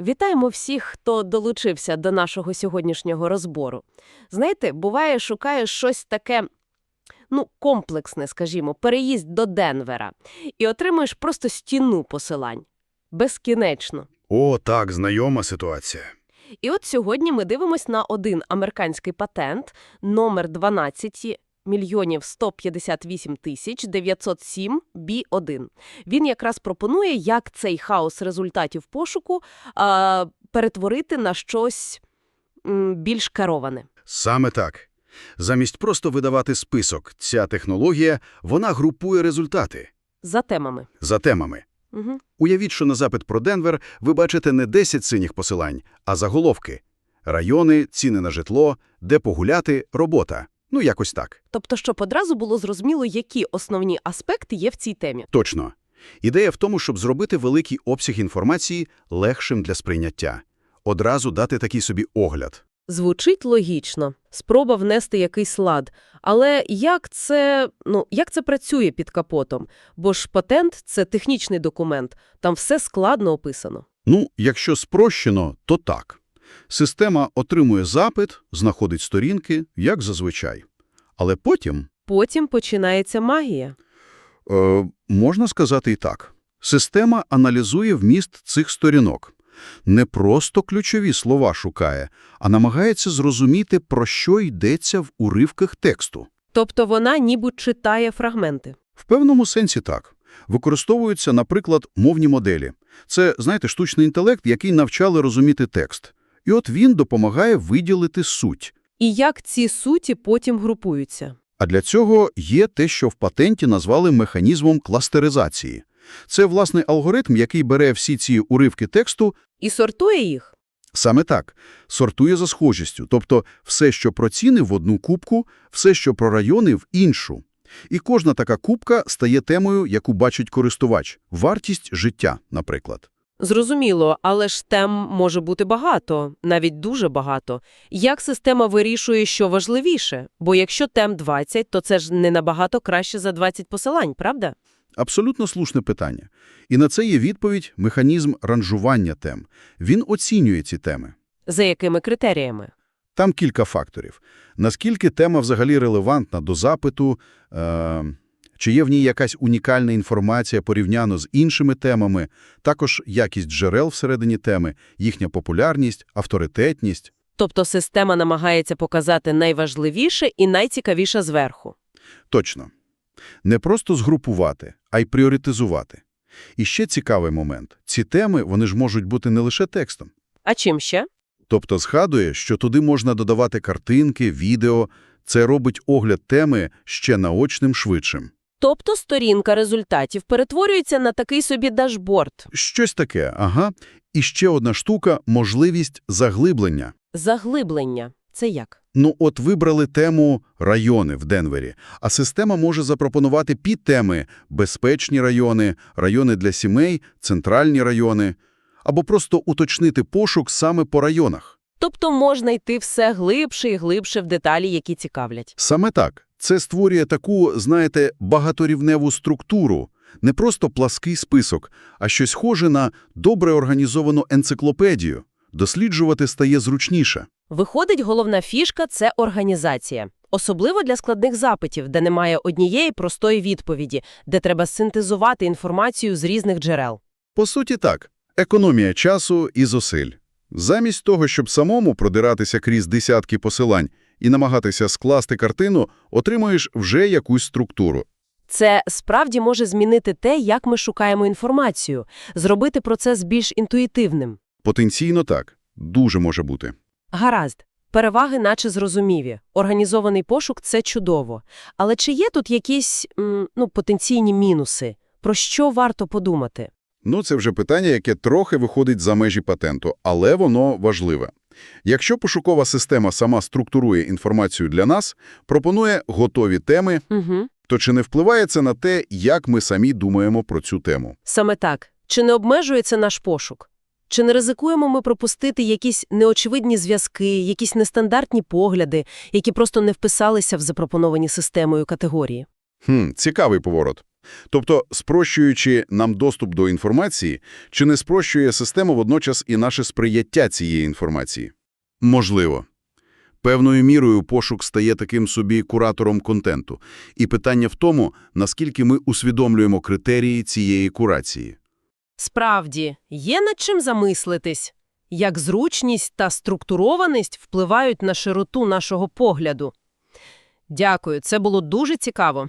Вітаємо всіх, хто долучився до нашого сьогоднішнього розбору. Знаєте, буває, шукаєш щось таке, ну, комплексне, скажімо, переїзд до Денвера, і отримуєш просто стіну посилань. Безкінечно. О, так, знайома ситуація. І от сьогодні ми дивимось на один американський патент, номер 12 мільйонів 158 тисяч 907 B1. Він якраз пропонує, як цей хаос результатів пошуку а, перетворити на щось м, більш кероване. Саме так. Замість просто видавати список, ця технологія, вона групує результати За темами. за темами. Угу. Уявіть, що на запит про Денвер ви бачите не 10 синіх посилань, а заголовки. Райони, ціни на житло, де погуляти, робота. Ну, якось так. Тобто, щоб одразу було зрозуміло, які основні аспекти є в цій темі. Точно. Ідея в тому, щоб зробити великий обсяг інформації легшим для сприйняття. Одразу дати такий собі огляд. Звучить логічно. Спроба внести якийсь лад. Але як це, ну, як це працює під капотом? Бо ж патент – це технічний документ. Там все складно описано. Ну, якщо спрощено, то так. Система отримує запит, знаходить сторінки, як зазвичай. Але потім, Потім починається магія. е, можна сказати і так, система аналізує вміст цих сторінок. Не просто ключові слова шукає, а намагається зрозуміти, про що йдеться в уривках тексту. Тобто вона ніби читає фрагменти. В певному сенсі так. Використовуються, наприклад, мовні моделі. Це, знаєте, штучний інтелект, який навчали розуміти текст. І от він допомагає виділити суть. І як ці суті потім групуються. А для цього є те, що в патенті назвали механізмом кластеризації. Це, власне, алгоритм, який бере всі ці уривки тексту, І сортує їх. саме так, сортує за схожістю, тобто все, що про ціни в одну кубку, все, що про райони в іншу. І кожна така кубка стає темою, яку бачить користувач – вартість життя, наприклад. Зрозуміло, але ж тем може бути багато, навіть дуже багато. Як система вирішує, що важливіше? Бо якщо тем 20, то це ж не набагато краще за 20 посилань, правда? Абсолютно слушне питання. І на це є відповідь – механізм ранжування тем. Він оцінює ці теми. За якими критеріями? Там кілька факторів. Наскільки тема взагалі релевантна до запиту, е, чи є в ній якась унікальна інформація порівняно з іншими темами, також якість джерел всередині теми, їхня популярність, авторитетність. Тобто система намагається показати найважливіше і найцікавіше зверху. Точно. Не просто згрупувати, а й пріоритизувати. І ще цікавий момент. Ці теми, вони ж можуть бути не лише текстом. А чим ще? Тобто згадує, що туди можна додавати картинки, відео. Це робить огляд теми ще наочним швидшим. Тобто сторінка результатів перетворюється на такий собі дашборд. Щось таке, ага. І ще одна штука – можливість заглиблення. Заглиблення. Це як? Ну от вибрали тему «райони» в Денвері, а система може запропонувати підтеми «безпечні райони», «райони для сімей», «центральні райони» або просто уточнити пошук саме по районах. Тобто можна йти все глибше і глибше в деталі, які цікавлять. Саме так. Це створює таку, знаєте, багаторівневу структуру. Не просто плаский список, а щось схоже на добре організовану енциклопедію. Досліджувати стає зручніше. Виходить, головна фішка – це організація. Особливо для складних запитів, де немає однієї простої відповіді, де треба синтезувати інформацію з різних джерел. По суті так, економія часу і зусиль. Замість того, щоб самому продиратися крізь десятки посилань і намагатися скласти картину, отримуєш вже якусь структуру. Це справді може змінити те, як ми шукаємо інформацію, зробити процес більш інтуїтивним. Потенційно так. Дуже може бути. Гаразд. Переваги наче зрозуміві. Організований пошук – це чудово. Але чи є тут якісь м, ну, потенційні мінуси? Про що варто подумати? Ну, це вже питання, яке трохи виходить за межі патенту, але воно важливе. Якщо пошукова система сама структурує інформацію для нас, пропонує готові теми, Угу. то чи не впливає це на те, як ми самі думаємо про цю тему? Саме так. Чи не обмежується наш пошук? Чи не ризикуємо ми пропустити якісь неочевидні зв'язки, якісь нестандартні погляди, які просто не вписалися в запропоновані системою категорії? Хм, цікавий поворот. Тобто, спрощуючи нам доступ до інформації, чи не спрощує система водночас і наше сприяття цієї інформації? Можливо. Певною мірою пошук стає таким собі куратором контенту. І питання в тому, наскільки ми усвідомлюємо критерії цієї курації. Справді, є над чим замислитись. Як зручність та структурованість впливають на широту нашого погляду. Дякую, це було дуже цікаво.